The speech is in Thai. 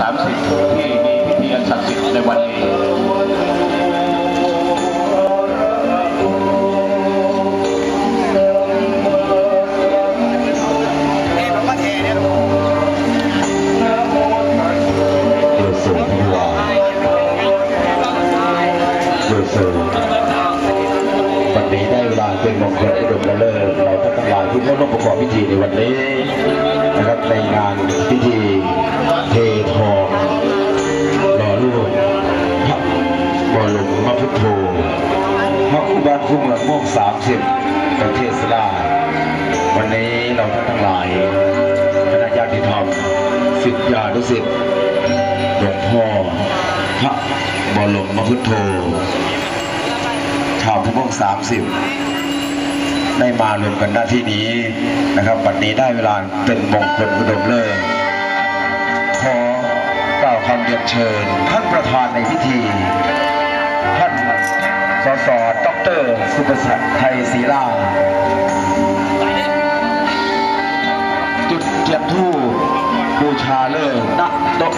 30 ที่มีพิธีอันศักดิ์สิทธิ์ในวันนี้นี่ผมก็เทเนี่ยโดยสูงที่ว่าโดยสูงวันนี้ได้เวลาเป็นมงคลอุดมระเลิศเราท่านทั้งหลายที่เข้าร่วมประกอบพิธีในวันนี้นะครับในงานพิธี พระพุทโธพระคู่บ้านคู่เมืองม่วงสามสิบประเทศสลาวันนี้เราท่านทั้งหลายคณะญาติธรรมศิษยานุศิษย์หลวงพ่อพระบรมพุทโธชาวพุทธงสามสิบได้มารวมกันหน้าที่นี้นะครับบัดนี้ได้เวลาเป็นมงคลอุดมเลิศขอกล่าวคำเรียนเชิญท่านประธานในพิธี สสดรสุประสัทไทยศรีลา จุดเทียนทู่บูชาเลิกณโต๊ะ